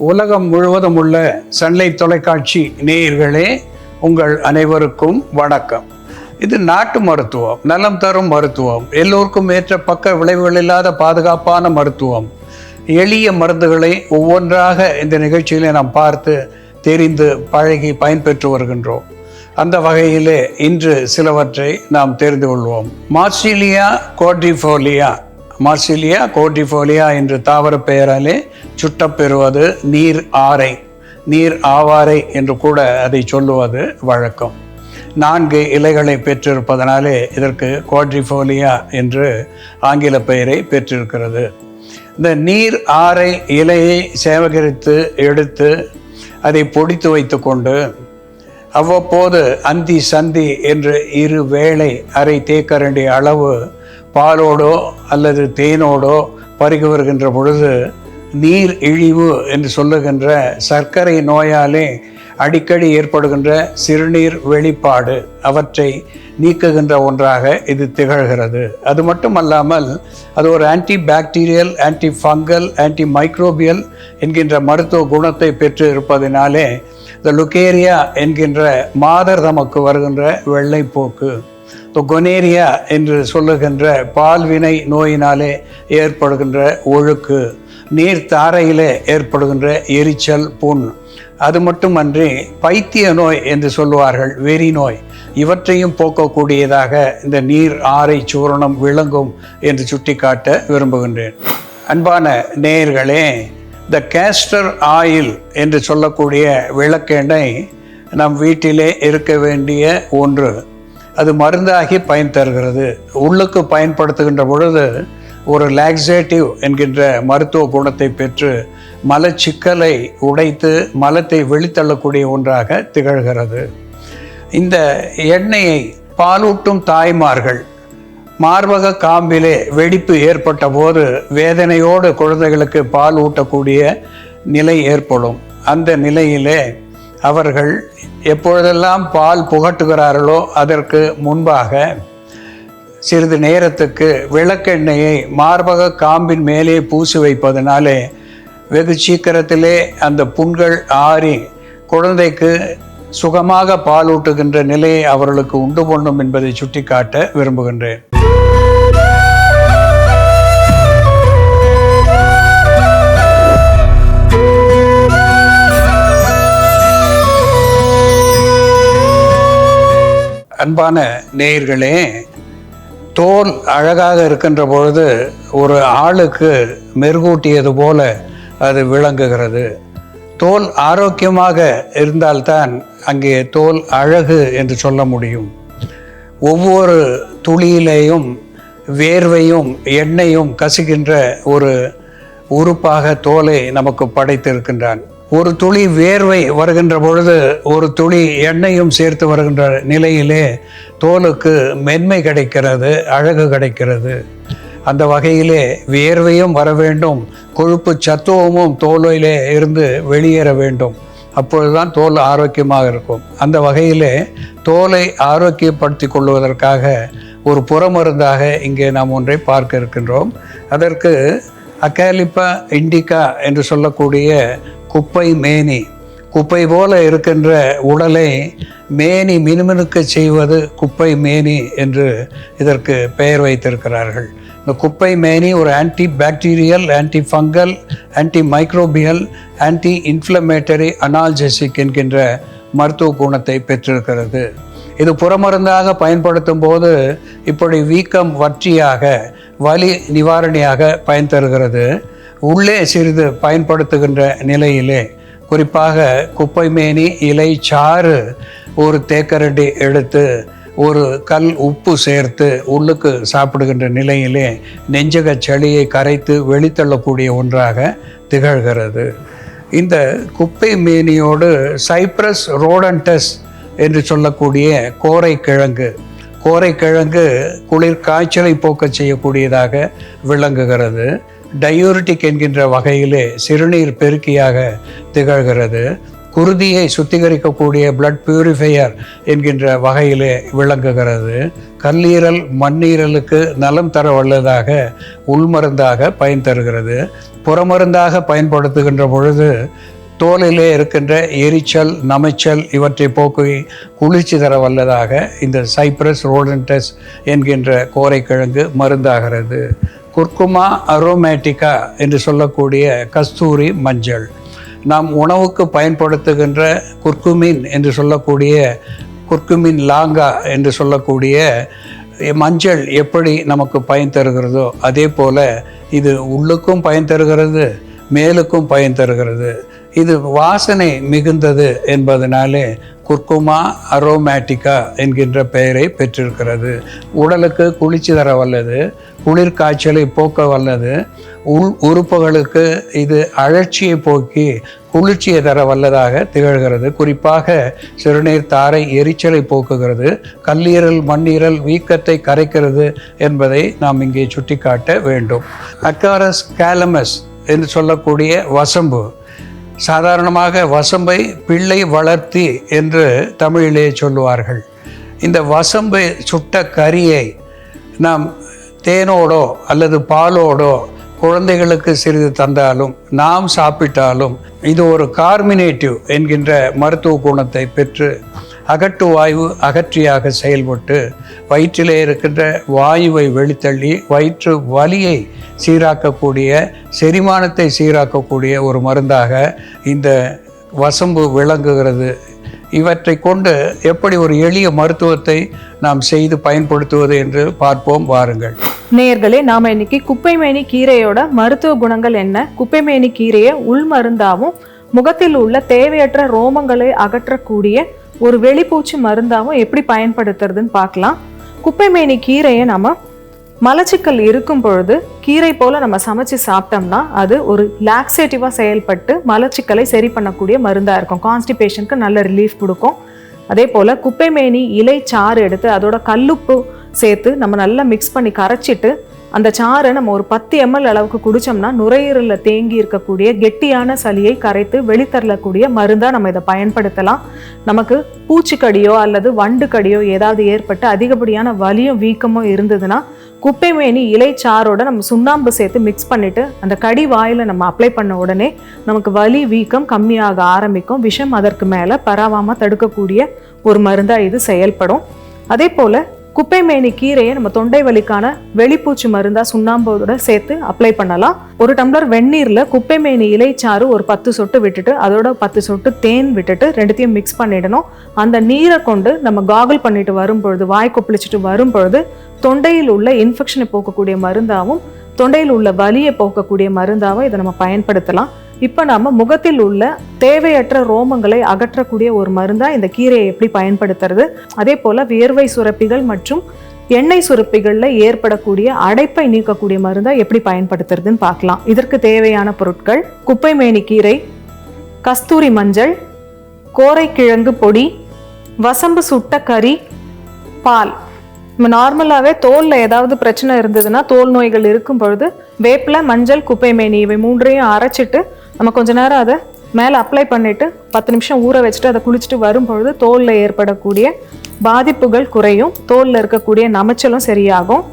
உலகம் முழுவதும் உள்ள சன்லைட் தொலைக்காட்சி நேயர்களே உங்கள் அனைவருக்கும் வணக்கம். இது நாட்டு மருத்துவம் நலம் தரும் மருத்துவம் எல்லோருக்கும் ஏற்ற பக்க விளைவுகள் இல்லாத பாதுகாப்பான மருத்துவம். எளிய மருந்துகளை ஒவ்வொன்றாக இந்த நிகழ்ச்சியிலே நாம் பார்த்து தெரிந்து பழகி பயன்பெற்று வருகின்றோம். அந்த வகையிலே இன்று சிலவற்றை நாம் தெரிந்து கொள்வோம். மார்சிலியா கோட்ரிஃபோலியா மார்சிலியா கோட்ரிஃபோலியா என்று தாவர பெயராலே சுட்டப்பெறுவது நீர் ஆரை நீர் ஆவாரை என்று கூட அதை சொல்லுவது வழக்கம். நான்கு இலைகளை பெற்றிருப்பதனாலே இதற்கு குவாட்ரிஃபோலியா என்று ஆங்கில பெயரை பெற்றிருக்கிறது. இந்த நீர் ஆரை இலையை சேகரித்து எடுத்து அதை பொடித்து வைத்துக்கொண்டு அவ்வப்போது அந்தி சந்தி என்று இரு வேளை அரை தேக்கரண்டி அளவு பாலோடோ அல்லது தேனோடோ பருகி வருகின்ற பொழுது நீர் இழிவு என்று சொல்லுகின்ற சர்க்கரை நோயாலே அடிக்கடி ஏற்படுகின்ற சிறுநீர் வெளிப்பாடு அவற்றை நீக்குகின்ற ஒன்றாக இது திகழ்கிறது. அது மட்டுமல்லாமல் அது ஒரு anti bacterial anti fungal anti microbial என்கின்ற மருத்துவ குணத்தை பெற்று இருப்பதினாலே இந்த லுகேரியா என்கின்ற மாதர் தமக்கு வருகின்ற வெள்ளைப்போக்கு. இப்போ கொனேரியா என்று சொல்லுகின்ற பால்வினை நோயினாலே ஏற்படுகின்ற ஒழுக்கு நீர் தாரையிலே ஏற்படுகின்ற எரிச்சல் புண். அது மட்டுமன்றி பைத்திய நோய் என்று சொல்லுவார்கள் வெறி நோய். இவற்றையும் போக்கக்கூடியதாக இந்த நீர் ஆரை சூரணம் விளங்கும் என்று சுட்டிக்காட்ட விரும்புகின்றேன். அன்பான நேயர்களே த கேஸ்டர் ஆயில் என்று சொல்லக்கூடிய விளக்கெண்ணெய் நம் வீட்டிலே இருக்க வேண்டிய ஒன்று. அது மருந்தாகி பயன் தருகிறது. உள்ளுக்கு பயன்படுத்துகின்ற பொழுது ஒரு லாக்ஸேட்டிவ் என்கின்ற மருத்துவ குணத்தை பெற்று மலச்சிக்கலை உடைத்து மலத்தை வெளித்தள்ளக்கூடிய ஒன்றாக திகழ்கிறது. இந்த எண்ணெயை பாலூட்டும் தாய்மார்கள் மார்பக காம்பிலே வெடிப்பு ஏற்பட்ட போது வேதனையோடு குழந்தைகளுக்கு பால் ஊட்டக்கூடிய நிலை ஏற்படும். அந்த நிலையிலே அவர்கள் எப்பொழுதெல்லாம் பால் புகட்டுகிறார்களோ அதற்கு முன்பாக சிறிது நேரத்துக்கு விளக்கெண்ணெயை மார்பக காம்பின் மேலே பூசி வைப்பதனாலே வெகு சீக்கிரத்திலே அந்த புண்கள் ஆறி குழந்தைக்கு சுகமாக பாலூட்டுகின்ற நிலையை அவர்களுக்கு உண்டு பண்ணும் என்பதை சுட்டிக்காட்ட விரும்புகின்றேன். அன்பான நேயர்களே தோல் அழகாக இருக்கின்ற பொழுது ஒரு ஆளுக்கு மெருகூட்டியது போல அது விளங்குகிறது. தோல் ஆரோக்கியமாக இருந்தால்தான் அங்கே தோல் அழகு என்று சொல்ல முடியும். ஒவ்வொரு துளியிலேயும் வேர்வையும் எண்ணெயும் கசுகின்ற ஒரு உறுப்பாக தோலை நமக்கு படைத்திருக்கின்றான். ஒரு துளி வேர்வை வருகின்ற பொழுது ஒரு துளி எண்ணெயும் சேர்த்து வருகின்ற நிலையிலே தோலுக்கு மென்மை கிடைக்கிறது அழகு கிடைக்கிறது. அந்த வகையிலே வியர்வையும் வர வேண்டும் கொழுப்பு சத்துவமும் தோலிலே இருந்து வெளியேற வேண்டும். அப்பொழுதுதான் தோல் ஆரோக்கியமாக இருக்கும். அந்த வகையிலே தோலை ஆரோக்கியப்படுத்தி கொள்வதற்காக ஒரு புறமருந்தாக இங்கே நாம் ஒன்றை பார்க்க இருக்கின்றோம். அதற்கு அக்காலிப்பா இண்டிகா என்று சொல்லக்கூடிய குப்பை மேனி. குப்பை போல இருக்கின்ற உடலை மேனி மினுமினுக்க செய்வது குப்பை மேனி என்று இதற்கு பெயர் வைத்திருக்கிறார்கள். இந்த குப்பை மேனி ஒரு anti bacterial anti fungal anti microbial anti inflammatory analgesic என்கின்ற மருத்துவ குணத்தை பெற்றிருக்கிறது. இது புறமருந்தாக பயன்படுத்தும் போது இப்படி வீக்கம் வற்றியாக வலி நிவாரணியாக பயன் தருகிறது. உள்ளே சிறிது பயன்படுத்துகின்ற நிலையிலே குறிப்பாக குப்பைமேனி இலை சாறு ஒரு தேக்கரண்டி எடுத்து ஒரு கல் உப்பு சேர்த்து உள்ளுக்கு சாப்பிடுகின்ற நிலையிலே நெஞ்சக சளியை கரைத்து வெளித்தள்ளக்கூடிய ஒன்றாக திகழ்கிறது. இந்த குப்பை மேனியோடு சைப்ரஸ் ரோடன்டஸ் என்று சொல்லக்கூடிய கோரைக்கிழங்கு கோரைக்கிழங்கு குளிர் காய்ச்சலை போக்க செய்யக்கூடியதாக விளங்குகிறது. டயூரிட்டிக் என்கின்ற வகையிலே சிறுநீர் பெருக்கியாக திகழ்கிறது. குருதியை சுத்திகரிக்கக்கூடிய பிளட் பியூரிஃபையர் என்கின்ற வகையிலே விளங்குகிறது. கல்லீரல் மண்ணீரலுக்கு நலம் தர வல்லதாக உள்மருந்தாக பயன் தருகிறது. புறமருந்தாக பயன்படுத்துகின்ற பொழுது தோலிலே இருக்கின்ற எரிச்சல் நமைச்சல் இவற்றை போக்கி குளிர்ச்சி தர வல்லதாக இந்த சைப்ரஸ் ரோடன்டஸ் என்கின்ற கோரைக்கிழங்கு மருந்தாகிறது. குர்குமா அரோமேட்டிக்கா என்று சொல்லக்கூடிய கஸ்தூரி மஞ்சள். நாம் உணவுக்கு பயன்படுத்துகின்ற குர்குமின் என்று சொல்லக்கூடிய குர்குமின் லாங்கா என்று சொல்லக்கூடிய மஞ்சள் எப்படி நமக்கு பயன் தருகிறதோ அதே போல் இது உள்ளுக்கும் பயன் தருகிறது மேலுக்கும் பயன் தருகிறது. இது வாசனை மிகுந்தது என்பதனாலே குர்குமா அரோமேட்டிக்கா என்கின்ற பெயரை பெற்றிருக்கிறது. உடலுக்கு குளிர்ச்சி தர வல்லது குளிர் காய்ச்சலை போக்க வல்லது உள் உறுப்புகளுக்கு இது அழற்சியை போக்கி குளிர்ச்சியை தர வல்லதாக திகழ்கிறது. குறிப்பாக சிறுநீர் தாரை எரிச்சலை போக்குகிறது கல்லீரல் மண்ணீரல் வீக்கத்தை கரைக்கிறது என்பதை நாம் இங்கே சுட்டிக்காட்ட வேண்டும். அக்காரஸ் கேலமஸ் என்று சொல்லக்கூடிய வசம்பு சாதாரணமாக வசம்பை பிள்ளை வளர்த்தி என்று தமிழிலே சொல்லுவார்கள். இந்த வசம்பை சுட்ட கறியை நாம் தேனோடோ அல்லது பாலோடோ குழந்தைகளுக்கு சிறிது தந்தாலும் நாம் சாப்பிட்டாலும் இது ஒரு கார்மினேட்டிவ் என்கின்ற மருத்துவ குணத்தை பெற்று அகட்டு வாயு அகற்றியாக செயல்பட்டு வயிற்றிலே இருக்கின்ற வாயுவை வெளித்தள்ளி வயிற்று வலியை சீராக்கக்கூடிய செரிமானத்தை சீராக்கக்கூடிய ஒரு மருந்தாக இந்த வசம்பு விளங்குகிறது. இவற்றை கொண்டு எப்படி ஒரு எளிய மருத்துவத்தை நாம் செய்து பயன்படுத்துவது என்று பார்ப்போம் வாருங்கள். நேயர்களே நாம் இன்னைக்கு குப்பைமேனி கீரையோட மருத்துவ குணங்கள் என்ன? குப்பைமேனி கீரையை உள் மருந்தாகவும் முகத்தில் உள்ள தேவையற்ற ரோமங்களை அகற்றக்கூடிய ஒரு வெளிப்பூச்சி மருந்தாகவும் எப்படி பயன்படுத்துறதுன்னு பார்க்கலாம். குப்பைமேனி கீரையை நம்ம மலச்சிக்கல் இருக்கும் பொழுது கீரை போல் நம்ம சமைச்சு சாப்பிட்டோம்னா அது ஒரு லாக்ஸேட்டிவாக செயல்பட்டு மலச்சிக்கலை சரி பண்ணக்கூடிய மருந்தாக இருக்கும். கான்ஸ்டிபேஷனுக்கு நல்ல ரிலீஃப் கொடுக்கும். அதே போல் குப்பைமேனி இலை சாறு எடுத்து அதோட கல்லுப்பு சேர்த்து நம்ம நல்லா மிக்ஸ் பண்ணி கரைச்சிட்டு அந்த சாறை நம்ம ஒரு பத்து எம்எல் அளவுக்கு குடித்தோம்னா நுரையீரலில் தேங்கி இருக்கக்கூடிய கெட்டியான சளியை கரைத்து வெளித்தரலக்கூடிய மருந்தாக நம்ம இதை பயன்படுத்தலாம். நமக்கு பூச்சிக்கடியோ அல்லது வண்டு கடியோ ஏதாவது ஏற்பட்டு அதிகப்படியான வலியும் வீக்கமும் இருந்ததுன்னா குப்பைமேனி இலை சாரோட நம்ம சுண்ணாம்பு சேர்த்து மிக்ஸ் பண்ணிவிட்டு அந்த கடி வாயில் நம்ம அப்ளை பண்ண உடனே நமக்கு வலி வீக்கம் கம்மியாக ஆரம்பிக்கும். விஷம் அதற்கு மேலே பரவாமல் தடுக்கக்கூடிய ஒரு மருந்தாக இது செயல்படும். அதே போல் குப்பைமேனி கீரையை நம்ம தொண்டை வலிக்கான வெளிப்பூச்சி மருந்தா சுண்ணாம்போட சேர்த்து அப்ளை பண்ணலாம். ஒரு டம்ளர் வெந்நீர்ல குப்பைமேனி இலைச்சாறு ஒரு பத்து சொட்டு விட்டுட்டு அதோட பத்து சொட்டு தேன் விட்டுட்டு ரெண்டுத்தையும் மிக்ஸ் பண்ணிடணும். அந்த நீரை கொண்டு நம்ம காகுல் பண்ணிட்டு வரும்பொழுது வாய் கொப்பளிச்சுட்டு வரும்பொழுது தொண்டையில் உள்ள இன்ஃபெக்ஷனை போக்கக்கூடிய மருந்தாகவும் தொண்டையில் உள்ள வலியை போக்கக்கூடிய மருந்தாகவும் இதை நம்ம பயன்படுத்தலாம். இப்போ நாம் முகத்தில் உள்ள தேவையற்ற ரோமங்களை அகற்றக்கூடிய ஒரு மருந்தாக இந்த கீரையை எப்படி பயன்படுத்துறது? அதே போல் வியர்வை சுரப்பிகள் மற்றும் எண்ணெய் சுரப்பிகளில் ஏற்படக்கூடிய அடைப்பை நீக்கக்கூடிய மருந்தாக எப்படி பயன்படுத்துறதுன்னு பார்க்கலாம். இதற்கு தேவையான பொருட்கள் குப்பைமேனி கீரை கஸ்தூரி மஞ்சள் கோரைக்கிழங்கு பொடி வசம்பு சுட்ட கறி பால். நம்ம நார்மலாகவே தோலில் ஏதாவது பிரச்சனை இருந்ததுன்னா தோல் நோய்கள் இருக்கும் பொழுது வேப்பில மஞ்சள் குப்பைமேனி இவை மூன்றையும் அரைச்சிட்டு நம்ம கொஞ்ச நேரம் அதை மேலே அப்ளை பண்ணிவிட்டு பத்து நிமிஷம் ஊற வச்சுட்டு அதை குளிச்சுட்டு வரும்பொழுது தோலில் ஏற்படக்கூடிய பாதிப்புகள் குறையும். தோலில் இருக்கக்கூடிய நமைச்சலும் சரியாகும்.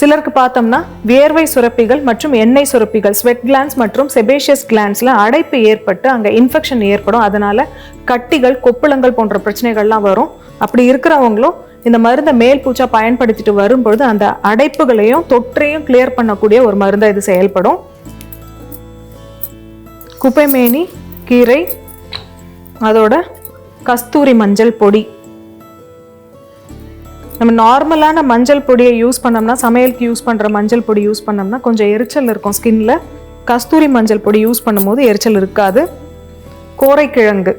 சிலருக்கு பார்த்தோம்னா வியர்வை சுரப்பிகள் மற்றும் எண்ணெய் சுரப்பிகள் ஸ்வெட் கிளான்ஸ் மற்றும் செபேஷியஸ் கிளான்ஸில் அடைப்பு ஏற்பட்டு அங்கே இன்ஃபெக்ஷன் ஏற்படும். அதனால் கட்டிகள் கொப்புளங்கள் போன்ற பிரச்சனைகள்லாம் வரும். அப்படி இருக்கிறவங்களும் இந்த மருந்தை மேல் பூச்சா பயன்படுத்திட்டு வரும்பொழுது அந்த அடைப்புகளையும் தொற்றையும் கிளியர் பண்ணக்கூடிய ஒரு மருந்தை இது செயல்படும். குப்பைமேனி கீரை அதோட கஸ்தூரி மஞ்சள் பொடி. நம்ம நார்மலான மஞ்சள் பொடியை யூஸ் பண்ணோம்னா சமையலுக்கு யூஸ் பண்ணுற மஞ்சள் பொடி யூஸ் பண்ணோம்னா கொஞ்சம் எரிச்சல் இருக்கும் ஸ்கின்ல. கஸ்தூரி மஞ்சள் பொடி யூஸ் பண்ணும்போது எரிச்சல் இருக்காது. கோரைக்கிழங்கு.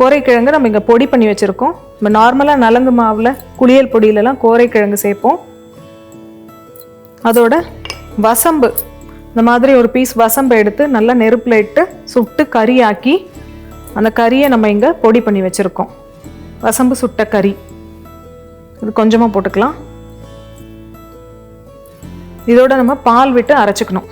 கோரைக்கிழங்கு நம்ம இங்கே பொடி பண்ணி வச்சுருக்கோம். நம்ம நார்மலாக நலங்கு மாவில் குளியல் பொடியிலலாம் கோரைக்கிழங்கு சேர்ப்போம். அதோட வசம்பு. இந்த மாதிரி ஒரு பீஸ் வசம்பு எடுத்து நல்லா நெருப்பில் இட்டு சுட்டு கறியாக்கி அந்த கறியை நம்ம இங்கே பொடி பண்ணி வச்சுருக்கோம். வசம்பு சுட்ட கறி. இது கொஞ்சமாக போட்டுக்கலாம். இதோட நம்ம பால் விட்டு அரைச்சிக்கணும்.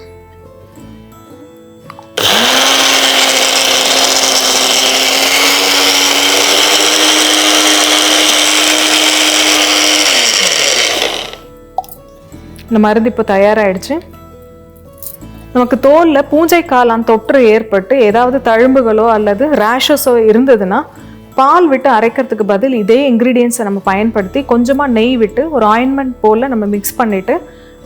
இந்த மருந்து இப்போ தயாராகிடுச்சு நமக்கு தோலில் பூஞ்சை காளான் தொற்று ஏற்பட்டு ஏதாவது தழும்புகளோ அல்லது ரேஷஸோ இருந்ததுன்னா பால் விட்டு அரைக்கிறதுக்கு பதில் இதே இன்க்ரீடியன்ஸை நம்ம பயன்படுத்தி கொஞ்சமாக நெய் விட்டு ஒரு ஆயின்மெண்ட் போல் நம்ம மிக்ஸ் பண்ணிவிட்டு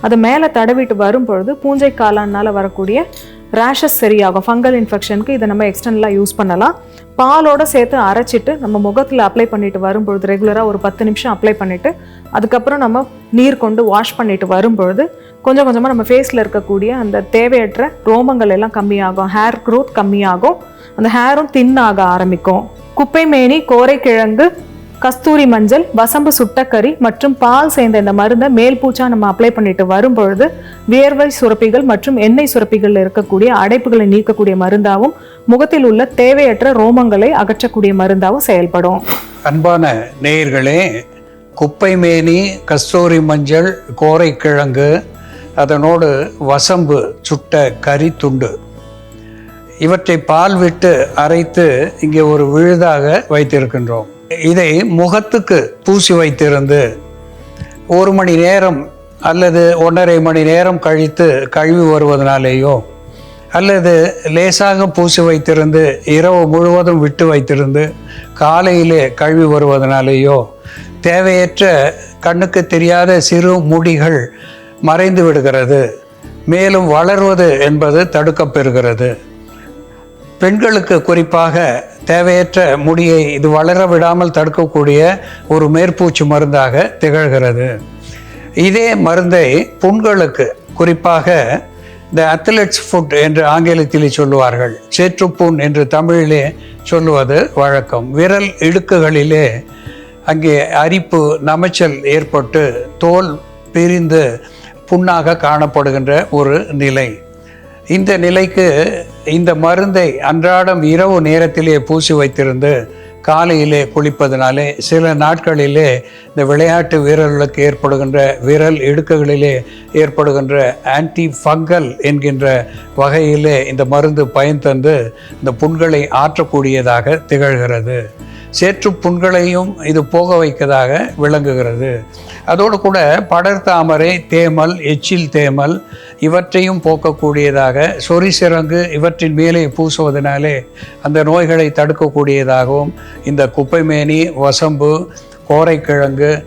அதை மேலே தடவிட்டு வரும்பொழுது பூஞ்சை காளானால் வரக்கூடிய ரேஷஸ் சரியாகும். ஃபங்கல் இன்ஃபெக்ஷனுக்கு இதை நம்ம எக்ஸ்டர்னலாக யூஸ் பண்ணலாம். பாலோட சேர்த்து அரைச்சிட்டு நம்ம முகத்தில் அப்ளை பண்ணிட்டு வரும்பொழுது ரெகுலராக ஒரு பத்து நிமிஷம் அப்ளை பண்ணிவிட்டு அதுக்கப்புறம் நம்ம நீர் கொண்டு வாஷ் பண்ணிட்டு வரும்பொழுது கொஞ்சம் கொஞ்சமாக நம்ம ஃபேஸில் இருக்கக்கூடிய அந்த தேவையற்ற ரோமங்கள் எல்லாம் கம்மியாகும். ஹேர் க்ரோத் கம்மியாகும். அந்த ஹேரும் தின்னாக ஆரம்பிக்கும். குப்பைமேனி கோரைக்கிழங்கு கஸ்தூரி மஞ்சள் வசம்பு சுட்டக்கறி மற்றும் பால் சேர்ந்த இந்த மருந்தை மேல் பூச்சா நம்ம அப்ளை பண்ணிட்டு வரும்பொழுது வியர்வை சுரப்பிகள் மற்றும் எண்ணெய் சுரப்பிகளில் இருக்கக்கூடிய அடைப்புகளை நீக்கக்கூடிய மருந்தாகவும் முகத்தில் உள்ள தேவையற்ற ரோமங்களை அகற்றக்கூடிய மருந்தாகவும் செயல்படும். அன்பான நேயர்களே குப்பைமேனி கஸ்தூரி மஞ்சள் கோரைக்கிழங்கு அதனோடு வசம்பு சுட்ட கறி துண்டு. இவற்றை பால் விட்டு அரைத்து இங்கே ஒரு விழுதாக வைத்திருக்கின்றோம். இதை முகத்துக்கு பூசி வைத்திருந்து ஒரு மணி நேரம் அல்லது ஒன்றரை மணி நேரம் கழித்து கழுவி வருவதனாலேயோ அல்லது லேசாக பூசி வைத்திருந்து இரவு முழுவதும் விட்டு வைத்திருந்து காலையிலே கழுவி வருவதனாலேயோ தேவையற்ற கண்ணுக்கு தெரியாத சிறு முடிகள் மறைந்து விடுகிறது. மேலும் வளர்வது என்பது தடுக்கப்பெறுகிறது பெண்களுக்கு குறிப்பாக தேவையற்ற முடியை இது வளர விடாமல் தடுக்கக்கூடிய ஒரு மேற்பூச்சு மருந்தாக திகழ்கிறது. இதே மருந்தை புண்களுக்கு குறிப்பாக இந்த அத்லெட்ஸ் ஃபுட் என்று ஆங்கிலத்திலே சொல்லுவார்கள். சேற்றுப்புண் என்று தமிழிலே சொல்லுவது வழக்கம். விரல் இடுக்குகளிலே அங்கே அரிப்பு நமைச்சல் ஏற்பட்டு தோல் பிரிந்து புண்ணாக காணப்படுகின்ற ஒரு நிலை. இந்த நிலைக்கு இந்த மருந்தை அன்றாடம் இரவு நேரத்திலே பூசி வைத்திருந்து காலையிலே குளிப்பதனாலே சில நாட்களிலே இந்த விளையாட்டு வீரர்களுக்கு ஏற்படுகின்ற விரல் இடுக்குகளிலே ஏற்படுகின்ற ஆன்டி ஃபங்கல் என்கின்ற வகையிலே இந்த மருந்து பயன் தந்து இந்த புண்களை ஆற்றக்கூடியதாக திகழ்கிறது. சேற்று புண்களையும் இது போக வைக்கதாக விளங்குகிறது. அதோடு கூட படர்தாமரை தேமல் எச்சில் தேமல் இவற்றையும் போக்கக்கூடியதாக சொரிசிறங்கு இவற்றின் மேலே பூசுவதனாலே அந்த நோய்களை தடுக்கக்கூடியதாகவும் இந்த குப்பைமேனி வசம்பு கோரைக்கிழங்கு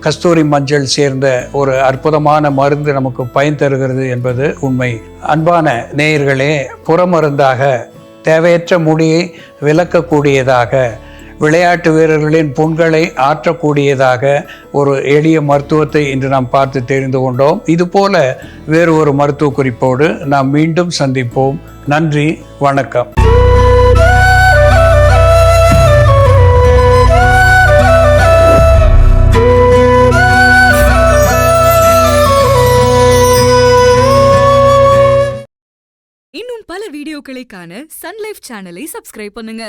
கஸ்தூரி மஞ்சள் சேர்ந்த ஒரு அற்புதமான மருந்து நமக்கு பயன் தருகிறது என்பது உண்மை. அன்பான நேயர்களே புறமருந்தாக தேவையற்ற முடியை விளக்கக்கூடியதாக விளையாட்டு வீரர்களின் புண்களை ஆற்றக்கூடியதாக ஒரு எளிய மருத்துவத்தை இன்று நாம் பார்த்து தெரிந்து கொண்டோம். இதுபோல வேறு ஒரு மருத்துவ குறிப்போடு நாம் மீண்டும் சந்திப்போம். நன்றி வணக்கம். இன்னும் பல வீடியோக்களை காண சன்லைஃப் சேனலை சப்ஸ்கிரைப் பண்ணுங்க.